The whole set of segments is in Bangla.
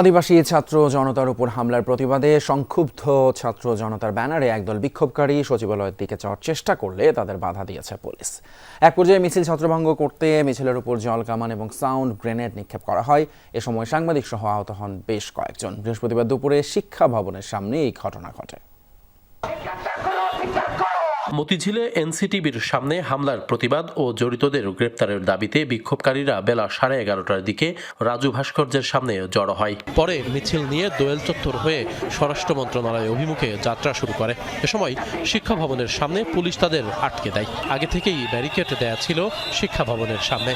আদিবাসী ছাত্র জনতার উপর হামলার প্রতিবাদে সংক্ষুব্ধ ছাত্র জনতার ব্যানারে একদল বিক্ষোভকারী সচিবালয়ের দিকে যাওয়ার চেষ্টা করলে তাদের বাধা দিয়েছে পুলিশ। এক পর্যায়ে মিছিল ছত্রভঙ্গ করতে মিছিলের উপর জল, কামান এবং সাউন্ড গ্রেনেড নিক্ষেপ করা হয়। এ সময় সাংবাদিক সহ আহত হন বেশ কয়েকজন। বৃহস্পতিবার দুপুরে শিক্ষা ভবনের সামনে এই ঘটনা ঘটে। মতিঝিলে এনসিটিবির সামনে হামলার প্রতিবাদ ও জড়িতদের গ্রেপ্তারের দাবিতে বিক্ষোভকারীরা বেলা সাড়ে এগারোটার দিকে রাজু ভাস্কর্যের সামনে জড়ো হয়। পরে মিছিল নিয়ে দোয়েল চত্বর হয়ে স্বরাষ্ট্র মন্ত্রণালয় অভিমুখে যাত্রা শুরু করে। এ সময় শিক্ষা ভবনের সামনে পুলিশ তাদের আটকে দেয়। আগে থেকেই ব্যারিকেড দেয়া ছিল শিক্ষা ভবনের সামনে।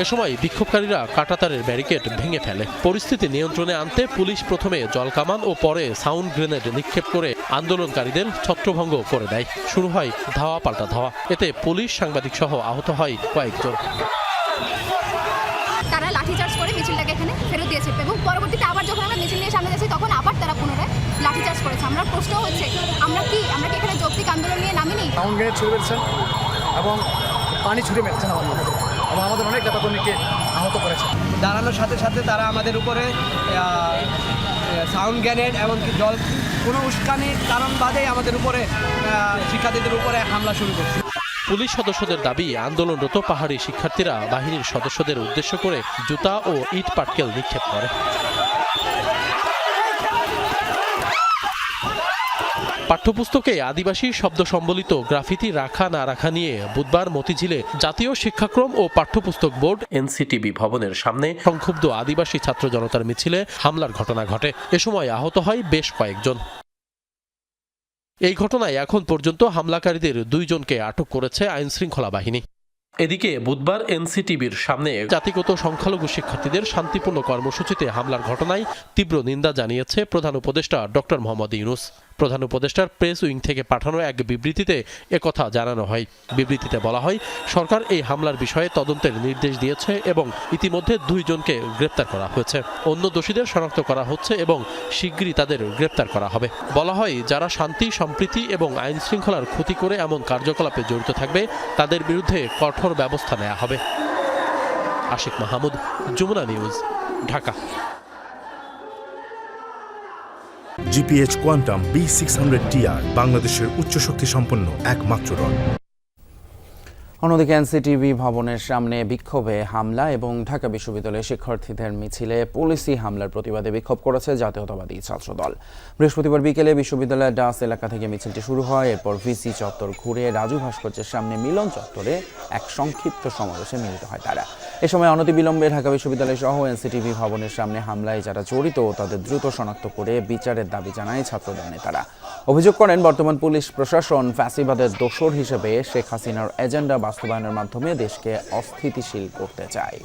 এ সময় বিক্ষোভকারীরা কাটাতারের ব্যারিকেড ভেঙে ফেলে। পরিস্থিতি নিয়ন্ত্রণে আনতে পুলিশ প্রথমে জলকামান ও পরে সাউন্ড গ্রেনেড নিক্ষেপ করে আন্দোলনকারীদের ছত্রভঙ্গ করে দেয়। শুরু হয় ধাওয়া পাল্টা ধাওয়া। এতে পুলিশ সাংবাদিক সহ আহত হয় কয়েকজন। তারা লাঠিচার্জ করে মিছিলটাকে এখানে ফেরত দিয়েছে এবং পরবর্তীতে আবার যখন আমরা মিছিল নিয়ে সামনে যাচ্ছি তখন আবার তারা পুনরায় লাঠিচার্জ করেছে। আমরা প্রশ্ন হচ্ছে আমরা কি আমরা কি এখানে যৌক্তিক আন্দোলন নিয়ে নামিনি? এবং পানি ছুড়ে মেরেছেন আমাদের উপরে। এবং আমাদের অনেক নেতাকর্মীকে আহত করেছে। দাঁড়ানোর সাথে সাথে তারা আমাদের উপরে সাউন্ড গ্যানেড এমনকি জল কোনো উস্কানির কারণ বাদেই আমাদের উপরে শিক্ষার্থীদের উপরে হামলা শুরু করছে। পুলিশ সদস্যদের দাবি আন্দোলনরত পাহাড়ি শিক্ষার্থীরা বাহিনীর সদস্যদের উদ্দেশ্য করে জুতা ও ইট পাটকেল নিক্ষেপ করে। পাঠ্যপুস্তকে আদিবাসী শব্দ সম্বলিত গ্রাফিতি রাখা না রাখা নিয়ে বুধবার মতিঝিলে জাতীয় শিক্ষাক্রম ও পাঠ্যপুস্তক বোর্ড এনসিটিবি ভবনের সামনে সংক্ষুব্ধ আদিবাসী ছাত্র জনতার মিছিলে হামলার ঘটনা ঘটে। এ সময় আহত হয় বেশ কয়েকজন। এই ঘটনায় এখন পর্যন্ত হামলাকারীদের দুইজনকে আটক করেছে আইন শৃঙ্খলা বাহিনী। এদিকে বুধবার এনসিটিভির সামনে জাতিগত সংখ্যালঘু শিক্ষার্থীদের শান্তিপূর্ণ কর্মসূচিতে হামলার ঘটনায় তীব্র নিন্দা জানিয়েছে প্রধান উপদেষ্টা ডক্টর মোহাম্মদ ইউনুস। প্রধান উপদেষ্টার প্রেস উইং থেকে পাঠানো এক বিবৃতিতে একথা জানানো হয়। বিবৃতিতে বলা হয়, সরকার এই হামলার বিষয়ে তদন্তের নির্দেশ দিয়েছে এবং ইতিমধ্যে দুইজনকে গ্রেপ্তার করা হয়েছে। অন্য দোষীদের শনাক্ত করা হচ্ছে এবং শিগগিরই তাদের গ্রেপ্তার করা হবে। বলা হয়, যারা শান্তি, সম্প্রীতি এবং আইন শৃঙ্খলার ক্ষতি করে এমন কার্যকলাপে জড়িত থাকবে, তাদের বিরুদ্ধে কঠোর ব্যবস্থা নেওয়া হবে। Ashik Mahmud, Jamuna news, Dhaka. GPH quantum B six hundred TR বাংলাদেশের উচ্চ শক্তি সম্পন্ন একমাত্র রড। অন্যদিকে এনসিটিভি ভবনের সামনে বিক্ষোভে হামলা এবং ঢাকা বিশ্ববিদ্যালয়ের শিক্ষার্থীদের মিছিলে পুলিশি হামলার প্রতিবাদে বিক্ষোভ করেছে জাতীয়তাবাদী ছাত্রদল। বৃহস্পতিবার বিকেলে বিশ্ববিদ্যালয়ের ডাস এলাকা থেকে মিছিলটি শুরু হয়, এরপর ভিসি চত্বর ঘুরে রাজু ভাস্কর্যের সামনে মিলন চত্বরে এক সংক্ষিপ্ত সমাবেশে মিলিত হয় তারা। এ সময় অনতিবিলম্বে ঢাকা বিশ্ববিদ্যালয় সহ এনসিটিভি ভবনের সামনে হামলায় যারা জড়িত তাদের দ্রুত শনাক্ত করে বিচারের দাবি জানায় ছাত্রদল নেতারা। অভিযোগ করেন, বর্তমান পুলিশ প্রশাসন ফ্যাসিবাদের দোসর হিসেবে শেখ হাসিনার এজেন্ডা বাস্তবায়নের মাধ্যমে দেশকে অস্থিতিশীল করতে চায়।